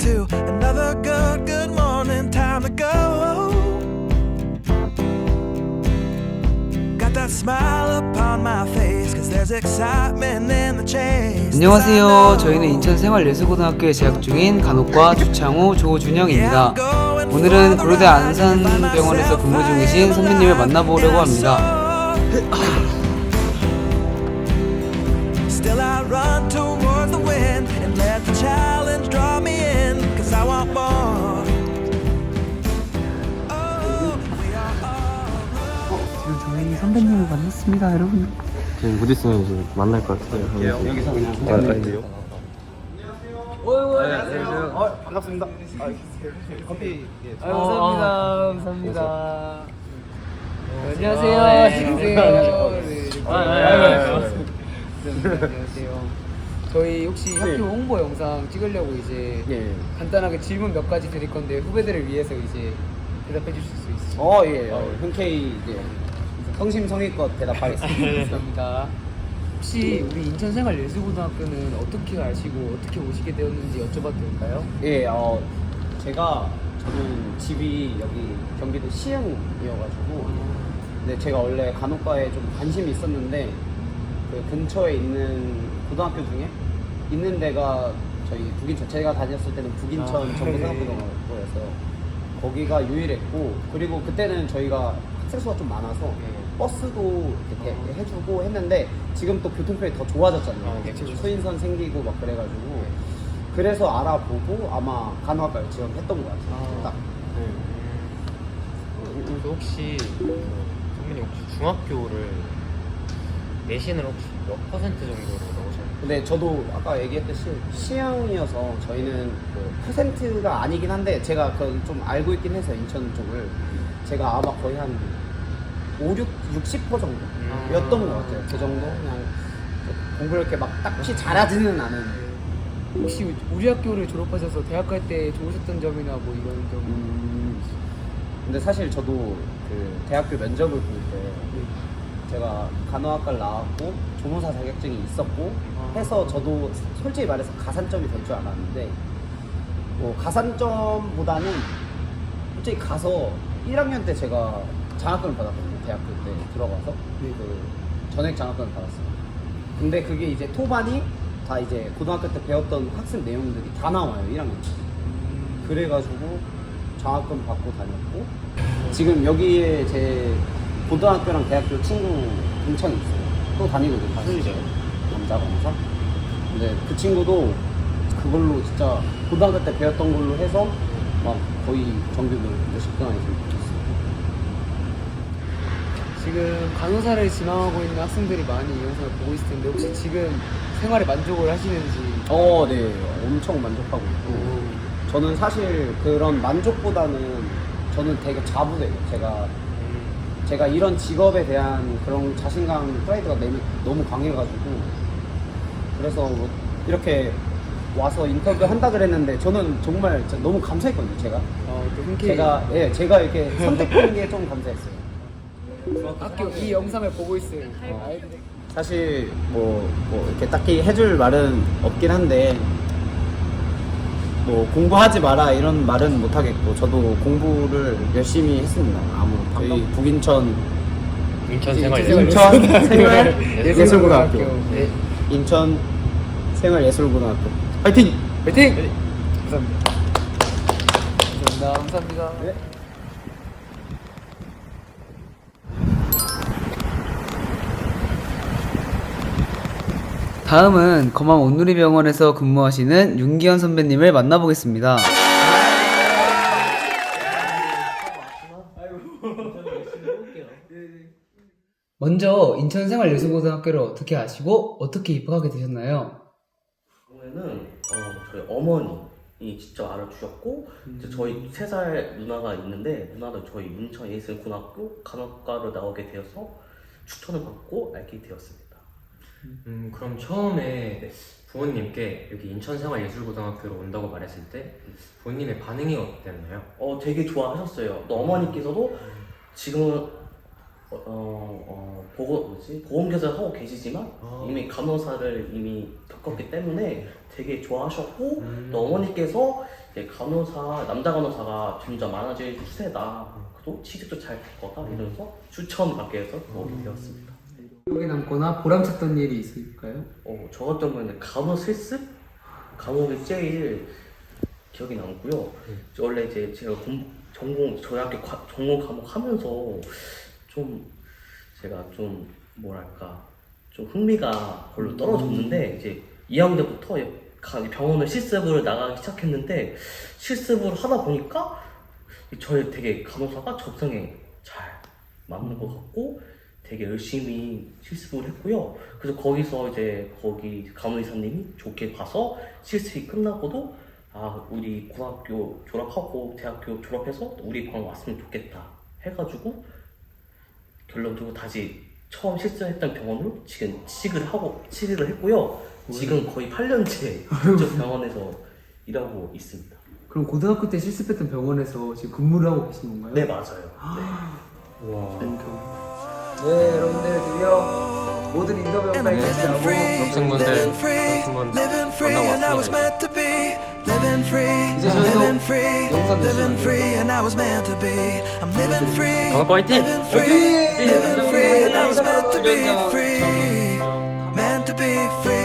to another good, good morning. Time to go. Got that smile upon my face, cause there's excitement in the chase. 안녕하세요. 저희는 인천생활예술고등학교에 재학 중인 간호과 주창호 조준영입니다. 오늘은 고려대 안산병원에서 근무 중이신 선배님을 만나보려고 합니다. Still I run towards 저희 선배님을 만났습니다, 여러분. 지금 곧 있으면 이제 만날 것 같아요. 여기서 그냥 안녕하세요. 아유, 감사합니다. 감사합니다. 안녕하세요. 안녕하세요. 네, 이렇게. 안녕하세요. 저희 혹시 학교 홍보 영상 찍으려고 이제 예. 간단하게 질문 몇 가지 드릴 건데 후배들을 위해서 이제 대답해 주실 수 있으시죠? 어, 예. 어, 흔쾌히 성심성의껏 대답하겠습니다. 감사합니다. 혹시 우리 인천생활예술고등학교는 어떻게 아시고 어떻게 오시게 되었는지 여쭤봐도 될까요? 예, 어, 제가 저는 집이 여기 경기도 시흥이어가지고, 근데 제가 원래 간호과에 좀 관심이 있었는데 그 근처에 있는 고등학교 중에 있는 데가 저희 북인천 제가 다녔을 때는 북인천 아, 정부생활고등학교여서 거기가 유일했고 그리고 그때는 저희가 학생 수가 좀 많아서 네. 버스도 이렇게 대- 해주고 했는데 지금 또 교통편이 더 좋아졌잖아요. 소인선 생기고 막 그래가지고 그래서 알아보고 아마 간호학과를 지원했던 것 같아요. 아. 딱. 그래서 혹시 그 선배님 혹시 중학교를 내신을 혹시 몇 퍼센트 정도로 넣으셨나요? 근데 저도 아까 얘기했듯이 시향이어서 저희는 그 퍼센트가 아니긴 한데 제가 그좀 알고 있긴 해서 인천 쪽을 제가 아마 거의 한 5, 6, 60% 정도였던 것 같아요. 그 정도? 그냥 공부를 이렇게 막 딱히 잘하지는 않은. 혹시 우리 학교를 졸업하셔서 대학 갈 때 좋으셨던 점이나 뭐 이런 점? 음, 근데 사실 저도 그 대학교 면접을 볼 때 제가 간호학과를 나왔고 조무사 자격증이 있었고 해서 저도 솔직히 말해서 가산점이 될 줄 알았는데 뭐 가산점보다는 솔직히 가서 1학년 때 제가 장학금을 받았거든요 대학교 때 들어가서 그 전액 장학금을 받았어요 근데 그게 이제 토반이 다 이제 고등학교 때 배웠던 학습 내용들이 다 나와요 1학년 때 그래가지고 장학금 받고 다녔고 지금 여기에 제 고등학교랑 대학교 친구 동창이 있어요. 또 다니고 있어요. 다니죠. 남자 검사. 근데 그 친구도 그걸로 진짜 고등학교 때 배웠던 걸로 해서 막 거의 정규를 몇십 등 안에서 붙었어요. 지금 간호사를 지망하고 있는 학생들이 많이 이 영상을 보고 있을 텐데 혹시 지금 생활에 만족을 하시는지 어, 네. 엄청 만족하고 있고. 저는 사실 그런 만족보다는 저는 되게 자부돼요. 제가 제가 이런 직업에 대한 그런 자신감, 프라이드가 너무, 너무 강해가지고 그래서 뭐 이렇게 와서 인터뷰 한다 그랬는데 저는 정말 진짜 너무 감사했거든요. 제가 어, 또 흔쾌히 제가 예 제가 이렇게 선택하는 게좀 감사했어요. 학교 이 영상을 보고 있을 어. 사실 뭐, 뭐 이렇게 딱히 해줄 말은 없긴 한데 뭐 공부하지 마라 이런 말은 못 하겠고 저도 공부를 열심히 했습니다. 아무 저희 북인천 인천 생활 인천 인천 생활 예술고등학교. 네. 인천 생활 예술고등학교 파이팅! 화이팅! 감사합니다. 감사합니다. 감사합니다. 네. 다음은 거망 온누리병원에서 근무하시는 윤기현 선배님을 만나보겠습니다. 먼저 인천생활예술고등학교를 어떻게 아시고 어떻게 입학하게 되셨나요? 경우에는 어, 저희 어머니 직접 알아주셨고 이제 저희 세 살 누나가 있는데 누나도 저희 인천 예술고등학교 간호과로 나오게 되어서 추천을 받고 알게 되었습니다. 음, 그럼 처음에 부모님께 여기 인천생활예술고등학교로 온다고 말했을 때 부모님의 반응이 어땠나요? 어 되게 좋아하셨어요. 또 어머니께서도 지금은 어, 어, 보고 뭐지 보험교사를 하고 계시지만 아. 이미 간호사를 이미 겪었기 때문에 되게 좋아하셨고 음. 또 어머니께서 이제 간호사 남자 간호사가 점점 많아질 추세다. 또 취직도 잘 될 거다 이러면서 추천받게 해서 오게 되었습니다. 기억에 남거나 보람찼던 일이 있을까요? 어, 저 같은 경우는 간호 실습 과목이 제일 기억이 남고요. 저 원래 이제 제가 공, 전공 저희 학교 과- 전공 과목 하면서 좀 제가 좀 뭐랄까 좀 흥미가 별로 떨어졌는데 이제 2학년부터 병원을 실습을 나가기 시작했는데 실습을 하다 보니까 저희 되게 간호사가 적성에 잘 맞는 것 같고 되게 열심히 실습을 했고요. 그래서 거기서 이제 거기 간호의사님이 좋게 봐서 실습이 끝나고도 아 우리 고등학교 졸업하고 대학교 졸업해서 우리 병원 왔으면 좋겠다 해가지고 결론 두고 다시 처음 실습했던 병원으로 지금 취직을 하고 취직을 했고요. 지금 거의 8년째 이쪽 병원에서 일하고 있습니다. 그럼 고등학교 때 실습했던 병원에서 지금 근무를 하고 계신 건가요? 네 맞아요. 네 여러분들 드디어 모든 인터뷰 And 영상이 I'm living 마치고 free, 학생분들 living free, 한번 living free, and I was 만나봤습니다. meant to be. Living free, 이제 저희도 living free, 영상 living 내시면 free, and I was meant to be. I'm living free, 강학과 화이팅! living free, living free, and I was meant to be 화이팅! free, meant to be free.